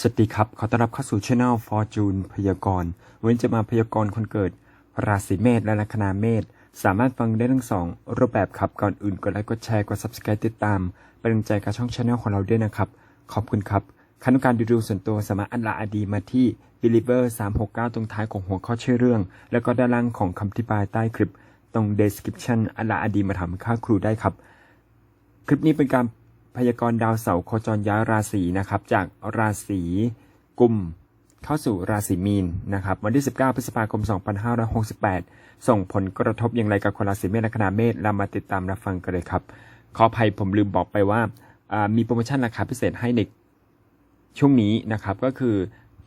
สวัสดีครับ ขอต้อนรับเข้าสู่ช anel Fortune พยากรณ์ วันนี้จะมาพยากรณ์คนเกิด ราศีเมษและลัคนาเมษ สามารถฟังได้ทั้งสองรูปแบบครับ ก่อนอื่นกดไลค์กดแชร์กด subscribe ติดตาม เป็นกำลังใจกับช่องช anel ของเราด้วยนะครับ ขอบคุณครับคันต้องการดูดวงส่วนตัวสามารถอัดลาอดีมาที่ believer 369 ตรงท้ายของหัวข้อชื่อเรื่อง แล้วก็ด้านล่างของคำอธิบายใต้คลิป ตรง description อัดลาอดีมาทำค่าครูได้ครับ คลิปนี้เป็นการ พยากรณ์ดาวเสาร์โคจรย้ายราศีนะครับ จากราศีกุม เข้าสู่ราศีมีนนะครับ วันที่ 19 พฤษภาคม 2568 ส่งผลกระทบอย่างไรกับคนราศีเมษและคณะเมษเรามาติดตามรับฟังกันเลยครับ ขออภัยผมลืมบอกไปว่ามีโปรโมชั่นราคาพิเศษให้ในช่วงนี้นะครับ ก็คือ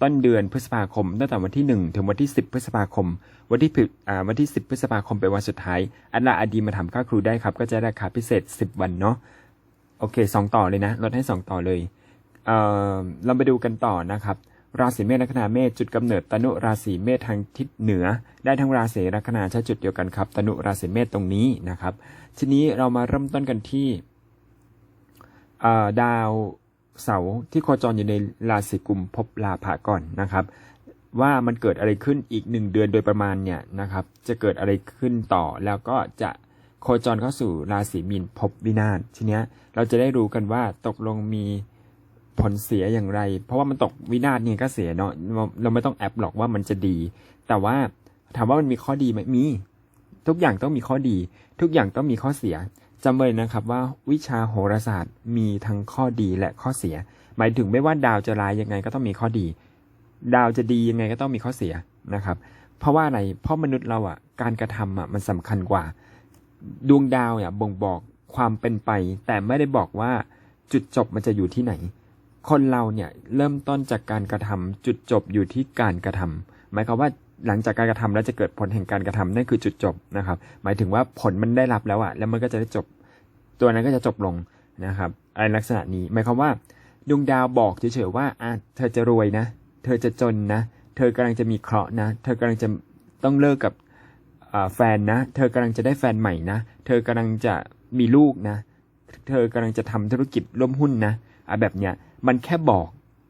ต้นเดือนพฤษภาคมตั้งแต่วันที่ 1 ถึงวันที่ 10 พฤษภาคม วันที่10อ่าวันที่ 10 พฤษภาคมเป็นวันสุดท้ายอันลาอดีมาทำค่าครูได้ครับ ก็จะได้ราคาพิเศษ 10 วันเนาะ โอเคสองต่อเลยนะลดให้สองต่อเลยเอ่อเราไปดูกันต่อนะครับ ราศีเมษลัคนาเมษจุดกำเนิดตนุราศีเมษทางทิศเหนือ ได้ทั้งราศีลัคนาใช้จุดเดียวกันครับ ตนุราศีเมษตรงนี้นะครับ ทีนี้เรามาเริ่มต้นกันที่เอ่อดาวเสาร์ที่โคจรอยู่ในราศีกุมภพลาภะก่อนนะครับ ว่ามันเกิดอะไรขึ้นอีกหนึ่งเดือนโดยประมาณเนี่ยนะครับ จะเกิดอะไรขึ้นต่อแล้วก็จะ โคจรเข้าสู่ราศีมีนภพวินาศทีเนี้ยเราจะได้รู้กันว่าตกลงมีผลเสียอย่างไร เพราะว่ามันตกวินาศเนี่ยก็เสียเนาะเราไม่ต้องแอบหรอกว่ามันจะดี แต่ว่าถามว่ามันมีข้อดีไหมมี ทุกอย่างต้องมีข้อดี ทุกอย่างต้องมีข้อเสียจำไว้นะครับว่าวิชาโหราศาสตร์มีทั้งข้อดีและข้อเสีย หมายถึงไม่ว่าดาวจะร้ายยังไงก็ต้องมีข้อดี ดาวจะดียังไงก็ต้องมีข้อเสียนะครับ เพราะว่าอะไรเพราะมนุษย์เราอะการกระทำอะมันสำคัญกว่า ดวงดาวเนี่ยบ่งบอกความเป็นไป แต่ไม่ได้บอกว่าจุดจบมันจะอยู่ที่ไหน คนเราเนี่ยเริ่มต้นจากการกระทำจุดจบอยู่ที่การกระทำหมายความว่าหลังจากการกระทำแล้วจะเกิดผลแห่งการกระทำนั่นคือจุดจบนะครับ หมายถึงว่าผลมันได้รับแล้วอะแล้วมันก็จะได้จบ ตัวนั้นก็จะจบลงนะครับอะไรลักษณะนี้ หมายความว่าดวงดาวบอกเฉยๆว่าอะเธอจะรวยนะ เธอจะจนนะ เธอกำลังจะมีเคราะห์นะ เธอกำลังจะต้องเลิกกับ แฟนนะ เธอกำลังจะได้แฟนใหม่นะ เธอกำลังจะมีลูกนะ เธอกำลังจะทำธุรกิจร่วมหุ้นนะอะแบบเนี้ย มันแค่บอก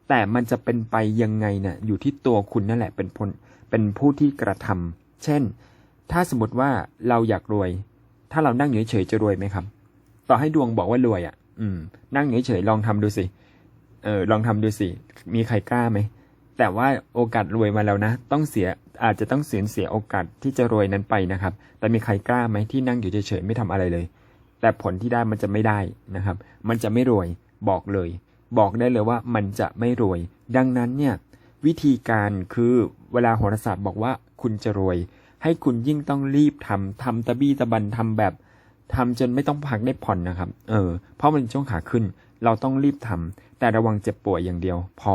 แต่มันจะเป็นไปยังไงเนี่ยอยู่ที่ตัวคุณนั่นแหละเป็นผลเป็นผู้ที่กระทำ เช่น ถ้าสมมติว่าเราอยากรวย ถ้าเรานั่งอยู่เฉยๆจะรวยไหมครับ ต่อให้ดวงบอกว่ารวยอะ อืม นั่งอยู่เฉยๆลองทำดูสิ เออ ลองทำดูสิ มีใครกล้าไหม แต่ว่าโอกาสรวยมาแล้วนะ ต้องเสีย อาจจะต้องเสียเสียโอกาสที่จะรวยนั้นไปนะครับ แต่มีใครกล้าไหมที่นั่งอยู่เฉยๆไม่ทำอะไรเลย แต่ผลที่ได้มันจะไม่ได้นะครับ มันจะไม่รวยบอกเลย บอกได้เลยว่ามันจะไม่รวย ดังนั้นเนี่ยวิธีการคือเวลาโหราศาสตร์บอกว่าคุณจะรวย ให้คุณยิ่งต้องรีบทำทำตะบี้ตะบันทำแบบทำจนไม่ต้องพักได้ผ่อนนะครับ เออ เพราะมันช่วงขาขึ้น เราต้องรีบทำแต่ระวังเจ็บป่วยอย่างเดียว พอ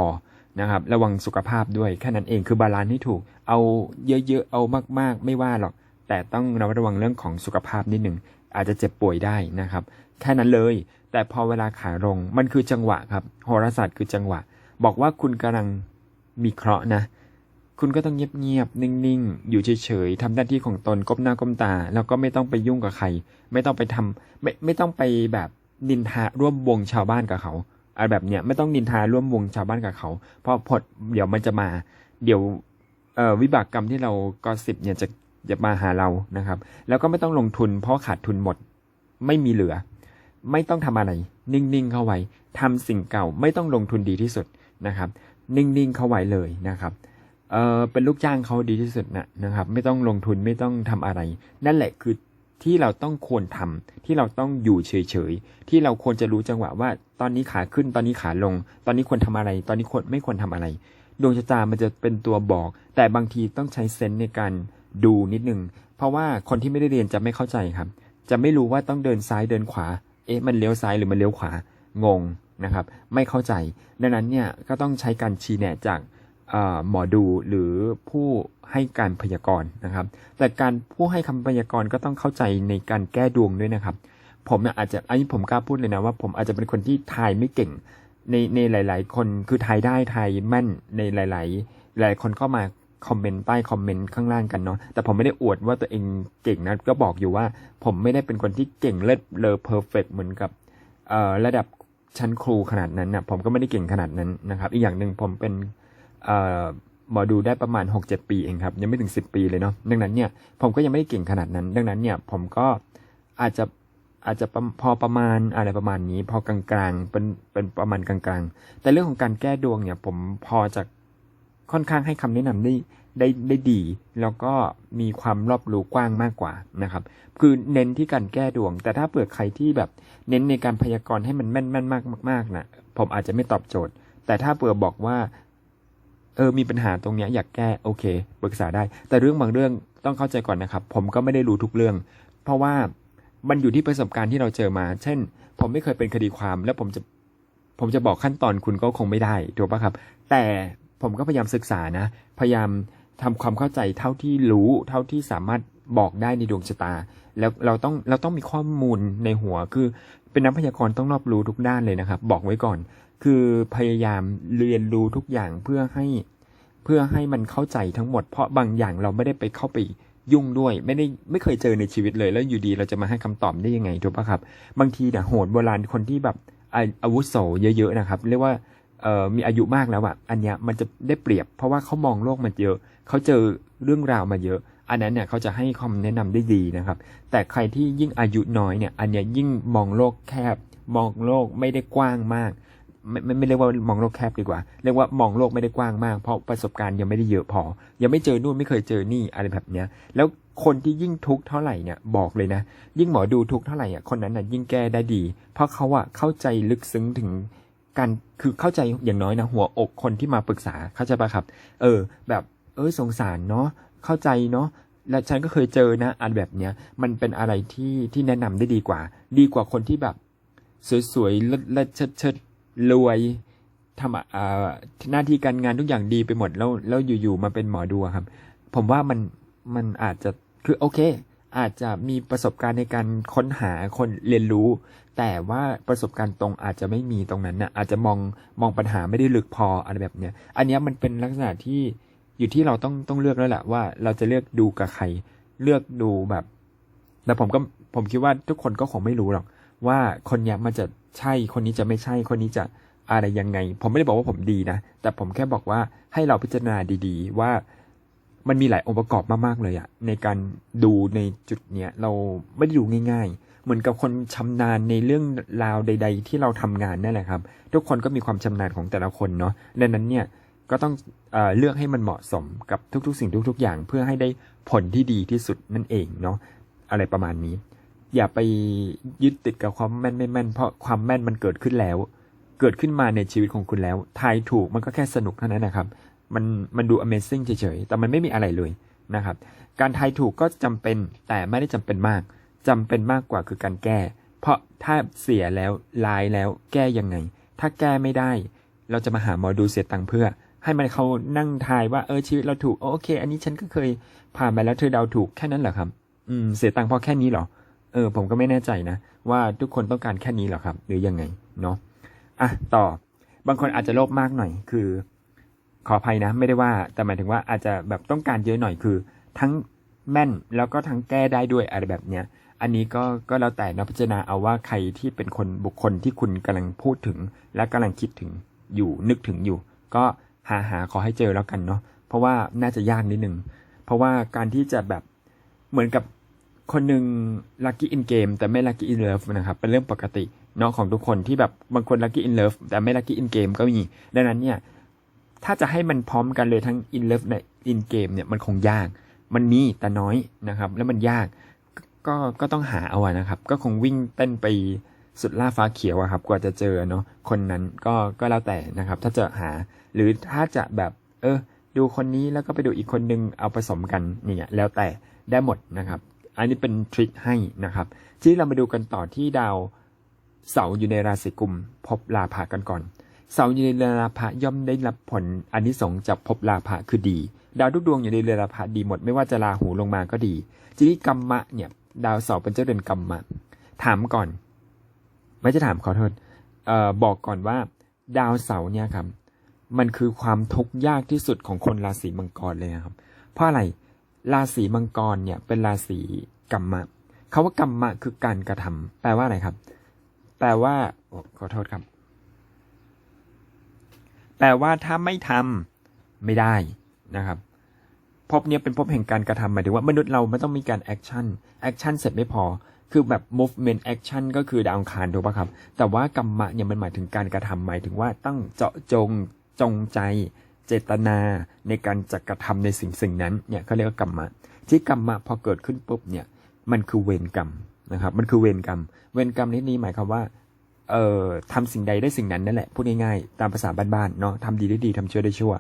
นะครับ ระวังสุขภาพด้วยแค่นั้นเองคือบาลานซ์ให้ถูก เอาเยอะๆเอามากๆ ไม่ว่าหรอก แต่ต้องระมัดระวังเรื่องของสุขภาพนิดหนึ่งอาจจะเจ็บป่วยได้นะครับ แค่นั้นเลย แต่พอเวลาขาลงมันคือจังหวะครับโหราศาสตร์คือจังหวะ บอกว่าคุณกำลังมีเคราะห์นะ คุณก็ต้องเงียบๆนิ่งๆ อยู่เฉยๆทำหน้าที่ของตนก้มหน้าก้มตา แล้วก็ไม่ต้องไปยุ่งกับใคร ไม่ต้องไปทำไม่ไม่ต้องไปแบบนินทาร่วมวงชาวบ้านกับเขา อะไรแบบเนี้ยไม่ต้องนินทาร่วมวงชาวบ้านกับเขา เพราะผลเดี๋ยวมันจะมา เดี๋ยวเอ่อวิบากกรรมที่เรากอสิบเนี่ยจะจะมาหาเรานะครับ แล้วก็ไม่ต้องลงทุน เพราะขาดทุนหมด ไม่มีเหลือ ไม่ต้องทำอะไร นิ่งๆเข้าไว้ทำสิ่งเก่าไม่ต้องลงทุนดีที่สุดนะครับ นิ่งๆเข้าไว้เลยนะครับเออเป็นลูกจ้างเขาดีที่สุดนะนะครับ ไม่ต้องลงทุนไม่ต้องทำอะไร นั่นแหละคือ ที่เราต้องควรทำที่เราต้องอยู่เฉยๆ ที่เราควรจะรู้จังหวะว่า ตอนนี้ขาขึ้นตอนนี้ขาลง ตอนนี้ควรทำอะไร ตอนนี้ควรไม่ควรทำอะไร ดวงชะตามันจะเป็นตัวบอก แต่บางทีต้องใช้เซนส์ในการดูนิดนึง เพราะว่าคนที่ไม่ได้เรียนจะไม่เข้าใจครับ จะไม่รู้ว่าต้องเดินซ้ายเดินขวา เอ๊ะมันเลี้ยวซ้ายหรือมันเลี้ยวขวางงนะครับ ไม่เข้าใจ ดังนั้นเนี่ยก็ต้องใช้การชี้แนะจาก หมอดูหรือผู้ให้การพยากรณ์นะครับ แต่การผู้ให้คำพยากรณ์ก็ต้องเข้าใจในการแก้ดวงด้วยนะครับ ผมเนี่ยอาจจะอันนี้ผมกล้าพูดเลยนะว่า ผมอาจจะเป็นคนที่ทายไม่เก่งในในหลาย ๆ คนคือทายได้ทายแม่นในหลาย ๆ หลายคนก็มาคอมเมนต์ใต้คอมเมนต์ข้างล่างกันเนาะแต่ผมไม่ได้อวดว่าตัวเองเก่งนะก็บอกอยู่ว่า ผมไม่ได้เป็นคนที่เก่งเลิศเลอเพอร์เฟกเหมือนกับระดับชั้นครูขนาดนั้นนะผมก็ไม่ได้เก่งขนาดนั้นนะครับ อีกอย่างหนึ่งผมเป็น หมอดูได้ประมาณ 6-7 ปีเองครับ ยังไม่ถึง 10 ปีเลยเนาะดังนั้นเนี่ยผมก็ยังไม่ได้เก่งขนาดนั้น ดังนั้นเนี่ยผมก็อาจจะอาจจะพอประมาณอะไรประมาณนี้ พอกลางๆเป็นเป็นประมาณกลางๆ แต่เรื่องของการแก้ดวงเนี่ย ผมพอจะค่อนข้างให้คำแนะนำได้ได้ได้ดี แล้วก็มีความรอบรู้กว้างมากกว่านะครับ คือเน้นที่การแก้ดวง แต่ถ้าเปิดใครที่แบบเน้นในการพยากรณ์ให้มันแม่นแม่นมากมากๆนะผมอาจจะไม่ตอบโจทย์ แต่ถ้าเปิดบอกว่า เออมีปัญหาตรงเนี้ยอยากแก้โอเคปรึกษาได้ แต่เรื่องบางเรื่องต้องเข้าใจก่อนนะครับ ผมก็ไม่ได้รู้ทุกเรื่อง เพราะว่ามันอยู่ที่ประสบการณ์ที่เราเจอมา เช่น ผมไม่เคยเป็นคดีความ แล้วผมจะผมจะบอกขั้นตอนคุณก็คงไม่ได้ถูกปะครับ แต่ผมก็พยายามศึกษานะ พยายามทำความเข้าใจเท่าที่รู้เท่าที่สามารถบอกได้ในดวงชะตา แล้วเราต้องเราต้องมีข้อมูลในหัวคือเป็นนักพยากรณ์ต้องรอบรู้ทุกด้านเลยนะครับ บอกไว้ก่อน คือพยายามเรียนรู้ทุกอย่างเพื่อให้เพื่อให้มันเข้าใจทั้งหมด เพราะบางอย่างเราไม่ได้ไปเข้าไปยุ่งด้วย ไม่ได้ไม่เคยเจอในชีวิตเลยแล้วอยู่ดีเราจะมาให้คำตอบได้ยังไงถูกปะครับ บางทีเนี่ยโหดโบราณคนที่แบบอาอาวุโสเยอะๆนะครับ เรียกว่าเอ่อมีอายุมากแล้วอะอันเนี้ยมันจะได้เปรียบ เพราะว่าเขามองโลกมันเยอะเขาเจอเรื่องราวมาเยอะ อันนั้นเนี่ยเขาจะให้คำแนะนำได้ดีนะครับ แต่ใครที่ยิ่งอายุน้อยเนี่ย อันเนี้ยยิ่งมองโลกแคบ มองโลกไม่ได้กว้างมาก ไม่ไม่ไม่เรียกว่ามองโลกแคบดีกว่า เรียกว่ามองโลกไม่ได้กว้างมาก เพราะประสบการณ์ยังไม่ได้เยอะพอ ยังไม่เจอนู่นไม่เคยเจอนี่อะไรแบบเนี้ย แล้วคนที่ยิ่งทุกข์เท่าไหร่เนี่ยบอกเลยนะ ยิ่งหมอดูทุกข์เท่าไหร่อะคนนั้นน่ะยิ่งแก้ได้ดี เพราะเขาอะเข้าใจลึกซึ้งถึงการคือเข้าใจอย่างน้อยนะหัวอกคนที่มาปรึกษาเข้าใจปะครับ เออ แบบเออสงสารเนาะเข้าใจเนาะและฉันก็เคยเจอนะอันแบบเนี้ยมันเป็นอะไรที่ที่แนะนำได้ดีกว่า ดีกว่าคนที่แบบ สวยๆเลิศเลิศเชิดเชิด รวยทำหน้าที่การงานทุกอย่างดีไปหมดแล้วแล้วอยู่ๆมาเป็นหมอดูอะครับ ผมว่ามันมันอาจจะคือโอเค อาจจะมีประสบการณ์ในการค้นหาคนเรียนรู้ แต่ว่าประสบการณ์ตรงอาจจะไม่มีตรงนั้นนะอาจจะมองมองปัญหาไม่ได้ลึกพออะไรแบบเนี้ยอันนี้มันเป็นลักษณะที่อยู่ที่เราต้องต้องเลือกแล้วแหละว่าเราจะเลือกดูกับใคร เลือกดูแบบแล้วผมก็ผมคิดว่าทุกคนก็คงไม่รู้หรอก ว่าคนเนี้ยมันจะ ใช่คนนี้จะไม่ใช่คนนี้จะอะไรยังไง ผมไม่ได้บอกว่าผมดีนะ แต่ผมแค่บอกว่าให้เราพิจารณาดีๆ ว่ามันมีหลายองค์ประกอบมากๆเลยอะในการดูในจุดเนี้ยเราไม่ได้ดูง่ายๆ เหมือนกับคนชำนาญในเรื่องราวใด ๆ ที่เราทำงานนั่นแหละครับ ทุกคนก็มีความชำนาญของแต่ละคนเนาะดังนั้นเนี่ยก็ต้องเอเลือกให้มันเหมาะสมกับทุกๆ สิ่งทุก ๆ อย่างเพื่อให้ได้ผลที่ดีที่สุดนั่นเองเนาะอะไรประมาณนี้ อย่าไปยึดติดกับความแม่นไม่แม่น เพราะความแม่นมันเกิดขึ้นแล้ว เกิดขึ้นมาในชีวิตของคุณแล้วทายถูกมันก็แค่สนุกเท่านั้นนะครับ มันมันดู Amazing เฉยๆแต่มันไม่มีอะไรเลยนะครับ การทายถูกก็จำเป็นแต่ไม่ได้จำเป็นมากจำเป็นมากกว่าคือการแก้ เพราะถ้าเสียแล้วลายแล้วแก้ยังไง ถ้าแก้ไม่ได้ เราจะมาหาหมอดูเสียตังค์เพื่อ ให้มันเขานั่งทายว่าเออชีวิตเราถูกโอเค อันนี้ฉันก็เคยผ่านมาแล้วเธอเดาถูกแค่นั้นเหรอครับ อืมเสียตังค์เพราะแค่นี้เหรอ เออ ผมก็ไม่แน่ใจนะ ว่าทุกคนต้องการแค่นี้หรอครับ หรือยังไงเนาะอะต่อบางคนอาจจะโลภมากหน่อย คือ ขออภัยนะ ไม่ได้ว่า แต่หมายถึงว่าอาจจะแบบต้องการเยอะหน่อยคือ ทั้งแม่นแล้วก็ทั้งแก้ได้ด้วยอะไรแบบเนี้ย อันนี้ก็ก็แล้วแต่นะพิจารณาเอาว่าใครที่เป็นคนบุคคลที่คุณกำลังพูดถึง และกำลังคิดถึงอยู่นึกถึงอยู่ ก็หาหาขอให้เจอแล้วกันเนาะเพราะว่าน่าจะยากนิดนึงเพราะว่าการที่จะแบบเหมือนกับ คนหนึ่งลัคกี้อินเกมแต่ไม่ลัคกี้อินเลิฟนะครับเป็นเรื่องปกติเนาะของทุกคนที่แบบบางคนลัคกี้อินเลิฟแต่ไม่ลัคกี้อินเกมก็มีดังนั้นเนี่ยถ้าจะให้มันพร้อมกันเลยทั้ง in love และ in game เนี่ยมันคงยาก มันมีแต่น้อยนะครับ แล้วมันยากก็ก็ต้องหาเอาอะนะครับ ก็คงวิ่งเต้นไปสุดล่าฟ้าเขียวอะครับ กว่าจะเจอเนาะคนนั้นก็ก็แล้วแต่นะครับ ถ้าจะหาหรือถ้าจะแบบ เออ ดูคนนี้แล้วก็ไปดูอีกคนนึงเอาผสมกันเนี่ยแล้วแต่ได้หมดนะครับ อันนี้เป็นทริคให้นะครับทีนี้เรามาดูกันต่อที่ดาวเสาร์อยู่ในราศีกุมพบลาภะกันก่อน เสาร์อยู่ในเรือราพะย่อมได้รับผลอันนี้สงจากภพลาภะคือดี ดาวทุกดวงอยู่ในเรือราพะดีหมดไม่ว่าจะลาหูลงมาก็ดีทีนี้กรรมะเนี่ยดาวเสาร์เป็นเจ้าเรือนกรรมะ ถามก่อน ไม่จะถามขอโทษออบอกก่อนว่า ดาวเสาร์เนี่ยครับมันคือความทุกข์ยากที่สุดของคนราศีมังกรเลยนะครับ เพราะอะไร ราศีมังกรเนี่ยเป็นราศีกรรมะคาว่ากรรมะคือการกระทำแปลว่าอะไรครับ แปลว่าขอโทษครับ แปลว่าถ้าไม่ทำไม่ได้นะครับภพเนี้ยเป็นภพแห่งการกระทำหมายถึงว่ามนุษย์เราไม่ต้องมีการแอคชั่นแอคชั่นเสร็จไม่พอ คือแบบ movement action ก็คือดาวคารถูกปะครับ แต่ว่ากรรมะเนี่ยมันหมายถึงการกระทำหมายถึงว่าต้องเจาะจงจงใจ เจตนาในการจะกระทำในสิ่งสิ่งนั้นเนี่ยเขาเรียกว่ากรรมะ ที่กรรมะพอเกิดขึ้นปุ๊บเนี่ยมันคือเวรกรรมนะครับ มันคือเวรกรรม เวรกรรมในที่นี้หมายความว่าเอ่อทำสิ่งใดได้สิ่งนั้นนั่นแหละพูดง่ายๆตามภาษาบ้านๆเนาะทำดีได้ดีทำชั่วได้ชั่ว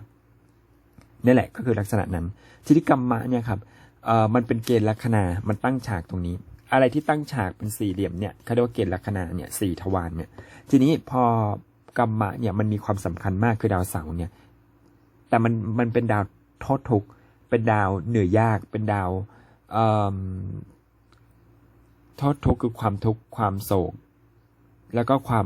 นี่แหละก็คือลักษณะนั้นทีนี้กรรมะเนี่ยครับเอ่อมันเป็นเกณฑ์ลัคนา มันตั้งฉากตรงนี้ อะไรที่ตั้งฉากเป็นสี่เหลี่ยมเนี่ยเขาเรียกว่าเกณฑ์ลัคนาเนี่ยสี่ทวารเนี่ย ทีนี้พอกรรมะเนี่ยมันมีความสำคัญมากคือดาวเสาร์เนี่ย แต่มันมันเป็นดาวโทษทุกเป็นดาวเหนื่อยยาก เป็นดาวเอิ่มโทษทุกข์คือความทุกข์ความโศก แล้วก็ความ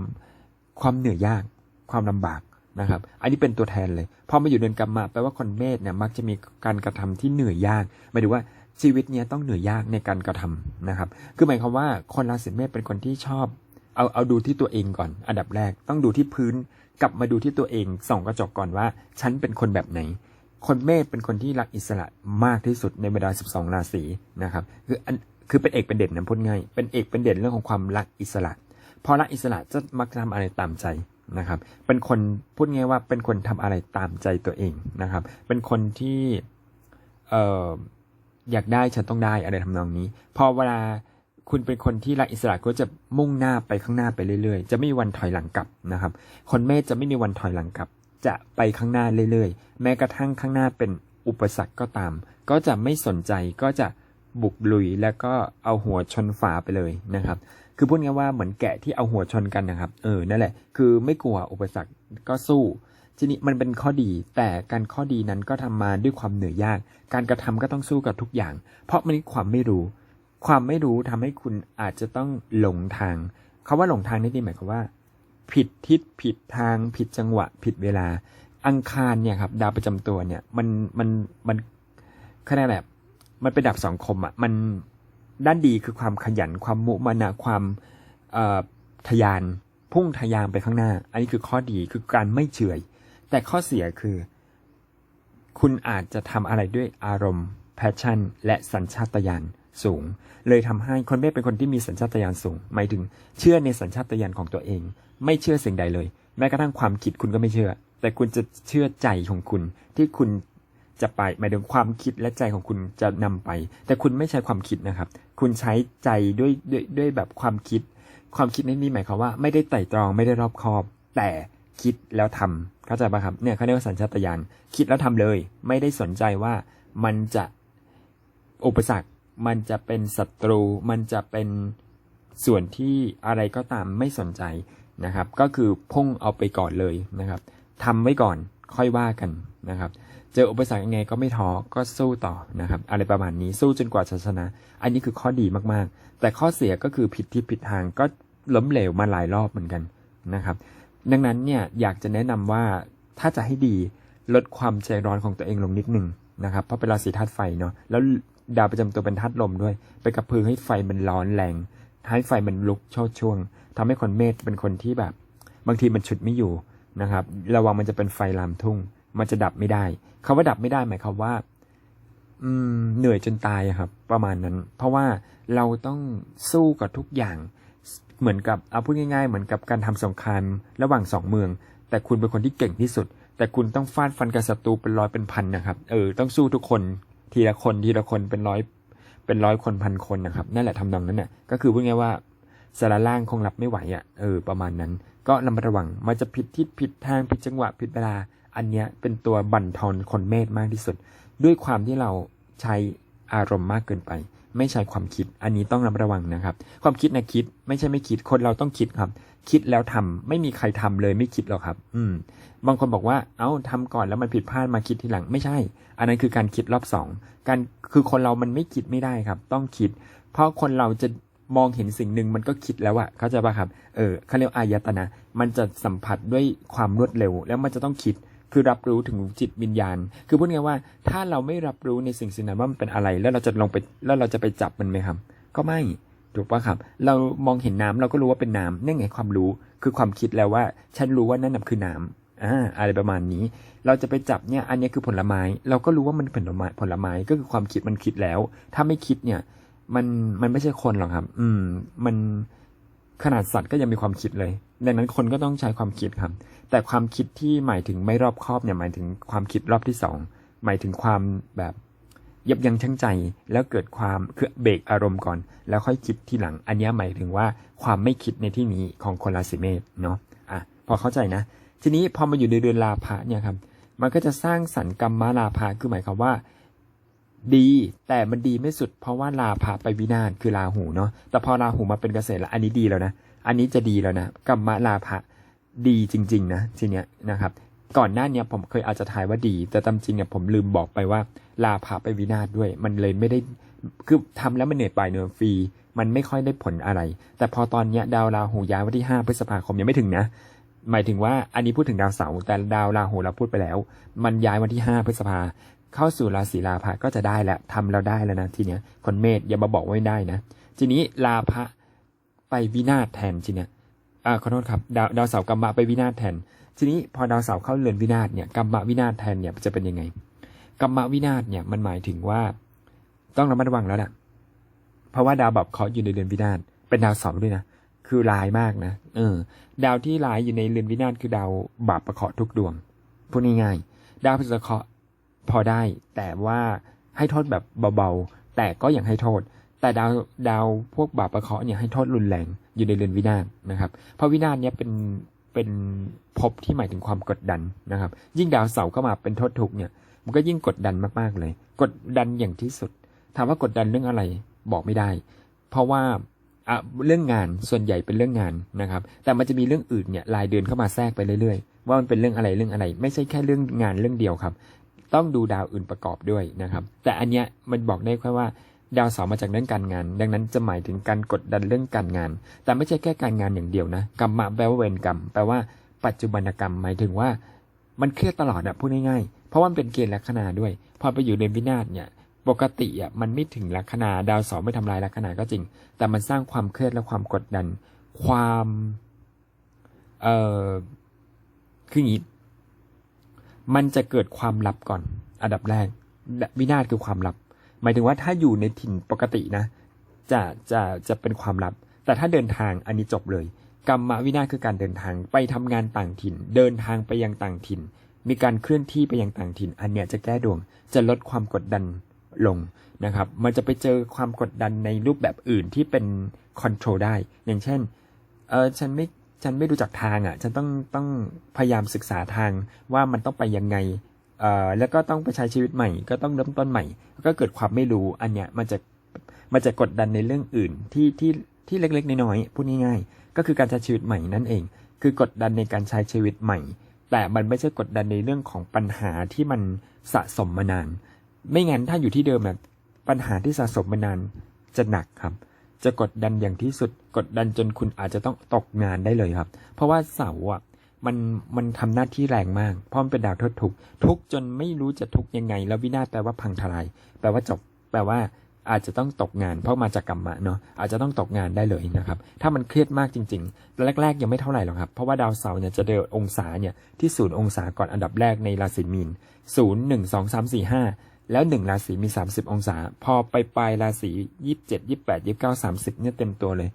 ความเหนื่อยยาก ความลำบากนะครับ อันนี้เป็นตัวแทนเลยพอมาอยู่เดือนกรรมะแปลว่าคนเมษเนี่ยมักจะมีการกระทำที่เหนื่อยยากหมายถึงว่าชีวิตเนี่ยต้องเหนื่อยยากในการกระทำนะครับ คือหมายความว่าคนราศีเมษเป็นคนที่ชอบ เอาเอาดูที่ตัวเองก่อน อันดับแรกต้องดูที่พื้น กลับมาดูที่ตัวเองส่องกระจกก่อนว่า ฉันเป็นคนแบบไหน คนเมษเป็นคนที่รักอิสระมากที่สุดในบรรดา 12 ราศีนะครับ คืออันคือเป็นเอกเป็นเด่นนะพูดง่าย เป็นเอกเป็นเด่นเรื่องของความรักอิสระ พอรักอิสระจะมักทำอะไรตามใจนะครับ เป็นคนพูดง่ายว่าเป็นคนทำอะไรตามใจตัวเองนะครับ เป็นคนที่เอ่ออยากได้ฉันต้องได้อะไรทำนองนี้ พอเวลา คุณเป็นคนที่รักอิสระก็จะมุ่งหน้าไปข้างหน้าไปเรื่อยๆ จะไม่มีวันถอยหลังกลับนะครับ คนเมษจะไม่มีวันถอยหลังกลับ จะไปข้างหน้าเรื่อยๆ แม้กระทั่งข้างหน้าเป็นอุปสรรคก็ตาม ก็จะไม่สนใจก็จะบุกลุยแล้วก็เอาหัวชนฝาไปเลยนะครับ คือพูดง่ายว่าเหมือนแกะที่เอาหัวชนกันนะครับ เออ นั่นแหละ คือไม่กลัวอุปสรรคก็สู้ ทีนี้มันเป็นข้อดี แต่การข้อดีนั้นก็ทำมาด้วยความเหนื่อยยาก การกระทำก็ต้องสู้กับทุกอย่าง เพราะมันความไม่รู้ ความไม่รู้ทำให้คุณอาจจะต้องหลงทางคาว่าหลงทางนี่หมายความว่า ผิดทิศผิดทาง ผิดจังหวะ ผิดเวลา อังคารเนี่ยครับ ดาวประจำตัวเนี่ยมันมันมันขนาดแบบมันเป็นดาบสองคมอะมันด้านดีคือความขยันความมุมานะความเอ่อทะยานพุ่งทะยานไปข้างหน้า อันนี้คือข้อดีคือการไม่เฉื่อยแต่ข้อเสียคือ คุณอาจจะทำอะไรด้วยอารมณ์แพชชั่น และสัญชาตญาณ สูง เลยทำให้คนเมษเป็นคนที่มีสัญชาตญาณสูง หมายถึงเชื่อในสัญชาตญาณของตัวเอง ไม่เชื่อสิ่งใดเลย แม้กระทั่งความคิดคุณก็ไม่เชื่อ แต่คุณจะเชื่อใจของคุณ ที่คุณจะไปหมายถึงความคิดและใจของคุณจะนำไป แต่คุณไม่ใช้ความคิดนะครับ คุณใช้ใจด้วยด้วยด้วยแบบความคิด ความคิดในนี้หมายความว่าไม่ได้ไต่ตรองไม่ได้รอบคอบ แต่คิดแล้วทำเข้าใจปะครับเนี่ยเขาเรียกว่าสัญชาตญาณคิดแล้วทำเลย ไม่ได้สนใจว่ามันจะอุปสรรค มันจะเป็นศัตรู มันจะเป็นส่วนที่อะไรก็ตามไม่สนใจนะครับ ก็คือพุ่งเอาไปก่อนเลยนะครับทำไว้ก่อนค่อยว่ากันนะครับ เจออุปสรรคยังไงก็ไม่ท้อก็สู้ต่อนะครับ อะไรประมาณนี้สู้จนกว่าจะชนะ อันนี้คือข้อดีมากๆ แต่ข้อเสียก็คือผิดที่ผิดทางก็ล้มเหลวมาหลายรอบเหมือนกันนะครับ ดังนั้นเนี่ยอยากจะแนะนำว่าถ้าจะให้ดีลดความใจร้อนของตัวเองลงนิดหนึ่งนะครับ เพราะเป็นราศีธาตุไฟเนาะแล้ว ดาวประจำตัวเป็นธาตุลมด้วย ไปกระพือให้ไฟมันร้อนแรงให้ไฟมันลุกโชดช่วงทำให้คนเมษเป็นคนที่แบบ บางทีมันฉุดไม่อยู่นะครับ ระวังมันจะเป็นไฟลามทุ่ง มันจะดับไม่ได้คาว่าดับไม่ได้หมายความว่า อืม เหนื่อยจนตายครับ ประมาณนั้น เพราะว่าเราต้องสู้กับทุกอย่าง เหมือนกับเอาพูดง่าย ๆ เหมือนกับการทำสงครามระหว่างสองเมือง แต่คุณเป็นคนที่เก่งที่สุด แต่คุณต้องฟาดฟันกับศัตรูเป็นร้อยเป็นพันนะครับ เออ ต้องสู้ทุกคน ทีละคนทีละคนเป็นร้อยเป็นร้อยคนพันคนนะครับ นั่นแหละทำนองนั้นน่ะ ก็คือพูดง่ายว่าสารล่างคงรับไม่ไหวอะเออประมาณนั้น ก็ระมัดระวังมันจะผิดทิศผิดทางผิดจังหวะผิดเวลา อันเนี้ยเป็นตัวบั่นทอนคนเมษมากที่สุด ด้วยความที่เราใช้อารมณ์มากเกินไป ไม่ใช่ความคิด อันนี้ต้องระมัดระวังนะครับ ความคิดนะคิดไม่ใช่ไม่คิดคนเราต้องคิดครับ คิดแล้วทำไม่มีใครทำเลยไม่คิดหรอกครับ อืม บางคนบอกว่า เอ้าทำก่อนแล้วมันผิดพลาดมาคิดทีหลังไม่ใช่ อันนั้นคือการคิดรอบสองการคือคนเรามันไม่คิดไม่ได้ครับ ต้องคิด เพราะคนเราจะมองเห็นสิ่งหนึ่งมันก็คิดแล้วอะเข้าใจป่ะครับ เออเขาเรียกอายตนะ มันจะสัมผัสด้วยความรวดเร็ว แล้วมันจะต้องคิด คือรับรู้ถึงจิตวิญญาณ คือพูดง่ายว่า ถ้าเราไม่รับรู้ในสิ่งสิ่งนั้นว่ามันเป็นอะไร แล้วเราจะลงไป แล้วเราจะไปจับมันไหมครับ ก็ไม่ ถูกปะครับ เรามองเห็นน้ำเราก็รู้ว่าเป็นน้ำนั่นไงความรู้คือความคิดแล้วว่า ฉันรู้ว่านั่นน่ะคือน้ำอ่าอะไรประมาณนี้ เราจะไปจับเนี่ยอันนี้คือผลไม้ เราก็รู้ว่ามันเป็นผลไม้ผลไม้ก็คือความคิดมันคิดแล้ว ถ้าไม่คิดเนี่ย มันมันไม่ใช่คนหรอกครับ อืม มันขนาดสัตว์ก็ยังมีความคิดเลยดังนั้นคนก็ต้องใช้ความคิดครับ แต่ความคิดที่หมายถึงไม่รอบคอบเนี่ยหมายถึงความคิดรอบที่สองหมายถึงความแบบ ยับยั้งชั่งใจแล้วเกิดความคือเบรกอารมณ์ก่อน แล้วค่อยคิดทีหลัง อันนี้หมายถึงว่าความไม่คิดในที่นี้ของคนราศีเมษเนาะอะพอเข้าใจนะ ทีนี้พอมาอยู่ในเดือนลาภะเนี่ยครับมันก็จะสร้างสรรค์กรรมลาภะคือหมายความว่า ดีแต่มันดีไม่สุด เพราะว่าลาภะไปวินาศคือราหูเนาะแต่พอราหูมาเป็นเกษตรแล้วอันนี้ดีแล้วนะ อันนี้จะดีแล้วนะกรรมลาภะดีจริง ๆ นะทีเนี้ยนะครับ ก่อนหน้านี้ผมเคยอาจจะทายว่าดี แต่ตามจริงเนี่ยผมลืมบอกไปว่า ลาภะไปวินาศด้วย มันเลยไม่ได้คือทำแล้วมันเหนื่อยไปเหนื่อยฟรี มันไม่ค่อยได้ผลอะไร แต่พอตอนเนี้ยดาวราหูย้ายวันที่ 5 พฤษภาคมยังไม่ถึงนะ หมายถึงว่าอันนี้พูดถึงดาวเสาร์แต่ดาวราหูเราพูดไปแล้ว มันย้ายวันที่ 5 พฤษภาเข้าสู่ราศีลาภะก็จะได้แล้วทำแล้วได้แล้วนะทีเนี้ยคนเมษอย่ามาบอกว่าไม่ได้นะ ทีนี้ลาภะไปวินาศแทนทีเนี้ยอ่าขอโทษครับ ดาวดาวเสาร์กรรมะไปวินาศแทน ทีนี้พอดาวเสาร์เข้าเรือนวินาศเนี่ยกรรมวินาศแทนเนี่ยจะเป็นยังไงกรรมวินาศเนี่ยมันหมายถึงว่าต้องระมัดระวังแล้วแหละเพราะว่าดาวแบบเคาะอยู่ในเรือนวินาศเป็นดาวเสาร์ด้วยนะคือลายมากนะเออ ดาวที่ลายอยู่ในเรือนวินาศคือดาวบาปประเคาะทุกดวงพูดง่ายๆดาวพฤษภเคาะพอได้ แต่ว่าให้โทษแบบเบาๆแต่ก็ยังให้โทษ แต่ดาวดาวพวกบาปประเคาะเนี่ยให้โทษรุนแรงอยู่ในเรือนวินาศนะครับ เพราะวินาศเนี่ยเป็น เป็นภพที่หมายถึงความกดดันนะครับ ยิ่งดาวเสาร์เข้ามาเป็นโทษทุกเนี่ยมันก็ยิ่งกดดันมากๆเลย กดดันอย่างที่สุด ถามว่ากดดันเรื่องอะไรบอกไม่ได้ เพราะว่าอะเรื่องงานส่วนใหญ่เป็นเรื่องงานนะครับ แต่มันจะมีเรื่องอื่นเนี่ยรายเดือนเข้ามาแทรกไปเรื่อยๆ ว่ามันเป็นเรื่องอะไรเรื่องอะไร ไม่ใช่แค่เรื่องงานเรื่องเดียวครับ ต้องดูดาวอื่นประกอบด้วยนะครับ แต่อันเนี้ยมันบอกได้แค่ว่า ดาวเสาร์มาจากเรื่องการงาน ดังนั้นจะหมายถึงการกดดันเรื่องการงาน แต่ไม่ใช่แค่การงานอย่างเดียวนะกรรมะแปลว่าเวรกรรมแปลว่าปัจจุบันกรรมหมายถึงว่า มันเครียดตลอดอะพูดง่ายๆเพราะว่ามันเป็นเกณฑ์ลัคนาด้วย พอไปอยู่ในวินาศเนี่ยปกติอะมันไม่ถึงลัคนาดาวเสาร์ไม่ทำลายลัคนาก็จริง แต่มันสร้างความเครียดและความกดดัน ความเอ่อคืออย่างนี้มันจะเกิดความลับก่อน อันดับแรกวินาศคือความลับ หมายถึงว่าถ้าอยู่ในถิ่นปกตินะ จะจะจะเป็นความลับ แต่ถ้าเดินทางอันนี้จบเลยกรรมวินาคือการเดินทางไปทำงานต่างถิ่น เดินทางไปยังต่างถิ่น มีการเคลื่อนที่ไปยังต่างถิ่น อันเนี้ยจะแก้ดวง จะลดความกดดันลงนะครับ มันจะไปเจอความกดดันในรูปแบบอื่นที่เป็นคอนโทรลได้ อย่างเช่น เออฉันไม่ ฉันไม่รู้จักทางอะ ฉันต้องต้องพยายามศึกษาทางว่ามันต้องไปยังไง เอ่อแล้วก็ต้องไปใช้ชีวิตใหม่ ก็ต้องเริ่มต้นใหม่ ก็เกิดความไม่รู้อันเนี้ยมันจะมันจะกดดันในเรื่องอื่นที่ที่ที่เล็กๆน้อยๆพูดง่ายๆก็คือการใช้ชีวิตใหม่นั่นเอง คือกดดันในการใช้ชีวิตใหม่ แต่มันไม่ใช่กดดันในเรื่องของปัญหาที่มันสะสมมานาน ไม่งั้นถ้าอยู่ที่เดิมแบบปัญหาที่สะสมมานานจะหนักครับ จะกดดันอย่างที่สุดกดดันจนคุณอาจจะต้องตกงานได้เลยครับ เพราะว่าเสาอะ มันมันทำหน้าที่แรงมาก เพราะมันเป็นดาวทดทุกข์ทุกข์จนไม่รู้จะทุกยังไง แล้ววินาศแปลว่าพังทลาย แปลว่าจบ แปลว่าอาจจะต้องตกงาน เพราะมาจากกรรมะเนาะอาจจะต้องตกงานได้เลยนะครับ ถ้ามันเครียดมากจริงๆแรก ๆ ยังไม่เท่าไหร่หรอกครับเพราะว่าดาวเสาร์เนี่ยจะเดินองศาเนี่ยที่ศูนย์องศาก่อนอันดับแรกในราศีมีนศูนย์หนึ่งสองสามสี่ห้าแล้วหนึ่งราศีมี30องศา พอไปปลายราศียี่สิบเจ็ดยี่แปดยี่เก้าสามสิบเนี่ยเต็มตัวเลย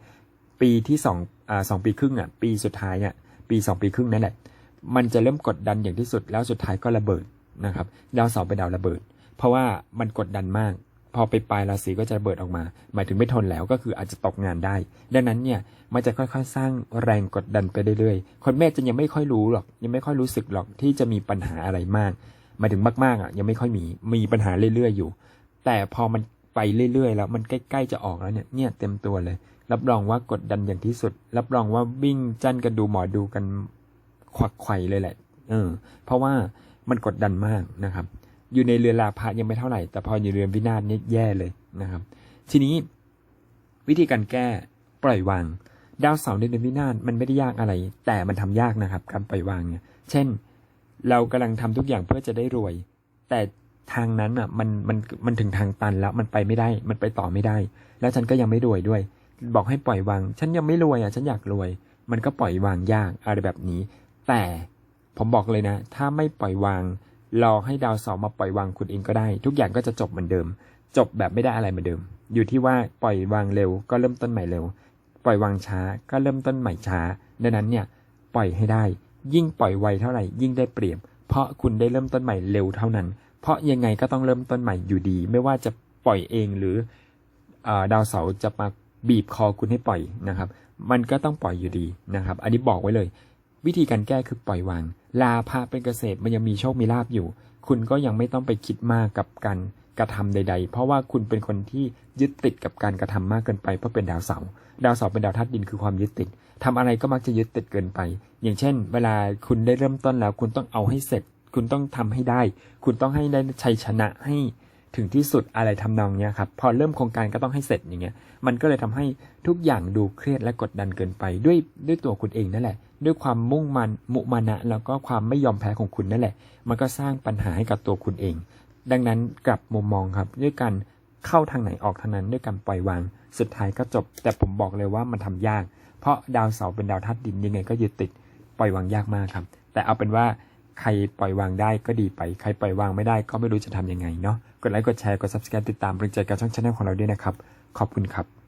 ปีที่สองอ่าสองปีครึ่งอะ ปีสุดท้ายอะ ปีสองปีครึ่งนั่นแหละ มันจะเริ่มกดดันอย่างที่สุดแล้วสุดท้ายก็ระเบิดนะครับดาวเสาร์เป็นดาวระเบิด เพราะว่ามันกดดันมาก พอไปปลายราศีก็จะระเบิดออกมา หมายถึงไม่ทนแล้วก็คืออาจจะตกงานได้ ดังนั้นเนี่ยมันจะค่อยๆสร้างแรงกดดันไปเรื่อยๆ คนเมษจะยังไม่ค่อยรู้หรอก ยังไม่ค่อยรู้สึกหรอกที่จะมีปัญหาอะไรมากหมายถึงมากๆอะยังไม่ค่อยมีมีปัญหาเรื่อยๆอยู่ แต่พอมัน ไปเรื่อยๆ แล้วมันใกล้ๆจะออกแล้วเนี่ยเนี่ยเต็มตัวเลย รับรองว่ากดดันอย่างที่สุด รับรองว่าวิ่งจันกันดูหมอดูกันควักไข่เลยแหละ เออ เพราะว่ามันกดดันมากนะครับ อยู่ในเรือนลาภะยังไม่เท่าไหร่ แต่พออยู่เรือนวินาศเนี่ยแย่เลยนะครับ ทีนี้วิธีการแก้ปล่อยวาง ดาวเสาร์ในเดือนวินาศมันไม่ได้ยากอะไร แต่มันทำยากนะครับ การปล่อยวางเนี่ย เช่น เรากำลังทำทุกอย่างเพื่อจะได้รวย แต่ ทางนั้นอะมันมันมันถึงทางตันแล้วมันไปไม่ได้ มันไปต่อไม่ได้ แล้วฉันก็ยังไม่รวยด้วย บอกให้ปล่อยวาง ฉันยังไม่รวยอะ ฉันอยากรวย มันก็ปล่อยวางยากอะไรแบบนี้ แต่ผมบอกเลยนะ ถ้าไม่ปล่อยวางรอให้ดาวเสาร์มาปล่อยวางคุณเองก็ได้ ทุกอย่างก็จะจบเหมือนเดิม จบแบบไม่ได้อะไรเหมือนเดิม อยู่ที่ว่าปล่อยวางเร็วก็เริ่มต้นใหม่เร็ว ปล่อยวางช้าก็เริ่มต้นใหม่ช้า ดังนั้นเนี่ยปล่อยให้ได้ ยิ่งปล่อยไวเท่าไหร่ยิ่งได้เปรียบ เพราะคุณได้เริ่มต้นใหม่เร็วเท่านั้น เพราะยังไงก็ต้องเริ่มต้นใหม่อยู่ดี ไม่ว่าจะปล่อยเองหรืออดาวเสาร์จะมาบีบคอคุณให้ปล่อยนะครับ มันก็ต้องปล่อยอยู่ดีนะครับ อันนี้บอกไว้เลย วิธีการแก้คือปล่อยวาง ลาภะเป็นเกษตรมันยังมีโชคมีลาบอยู่ คุณก็ยังไม่ต้องไปคิดมากกับการกระทำใด ๆ เพราะว่าคุณเป็นคนที่ยึดติดกับการกระทำมากเกินไปเพราะเป็นดาวเสาร์ดาวเสาร์เป็นดาวธาตุดินคือความยึดติดทำอะไรก็มักจะยึดติดเกินไป อย่างเช่น เวลาคุณได้เริ่มต้นแล้ว คุณต้องเอาให้เสร็จ คุณต้องทำให้ได้ คุณต้องให้ได้ชัยชนะให้ถึงที่สุดอะไรทำนองเนี้ยครับ พอเริ่มโครงการก็ต้องให้เสร็จอย่างเงี้ย มันก็เลยทำให้ทุกอย่างดูเครียดและกดดันเกินไป ด้วยด้วยตัวคุณเองนั่นแหละ ด้วยความมุ่งมันมุมานะ แล้วก็ความไม่ยอมแพ้ของคุณนั่นแหละ มันก็สร้างปัญหาให้กับตัวคุณเอง ดังนั้นกลับมุมมองครับ ด้วยการเข้าทางไหนออกทางนั้นด้วยการปล่อยวาง สุดท้ายก็จบ แต่ผมบอกเลยว่ามันทำยาก เพราะดาวเสาร์เป็นดาวธาตุดินยังไงก็ยึดติด ปล่อยวางยากมากครับ แต่เอาเป็นว่า ใครปล่อยวางได้ก็ดีไป ใครปล่อยวางไม่ได้ก็ไม่รู้จะทำยังไงเนาะ กดไลค์ กดแชร์ กด subscribe ติดตามเป็นกำลังใจกับช่องชาแนลของเราด้วยนะครับ ขอบคุณครับ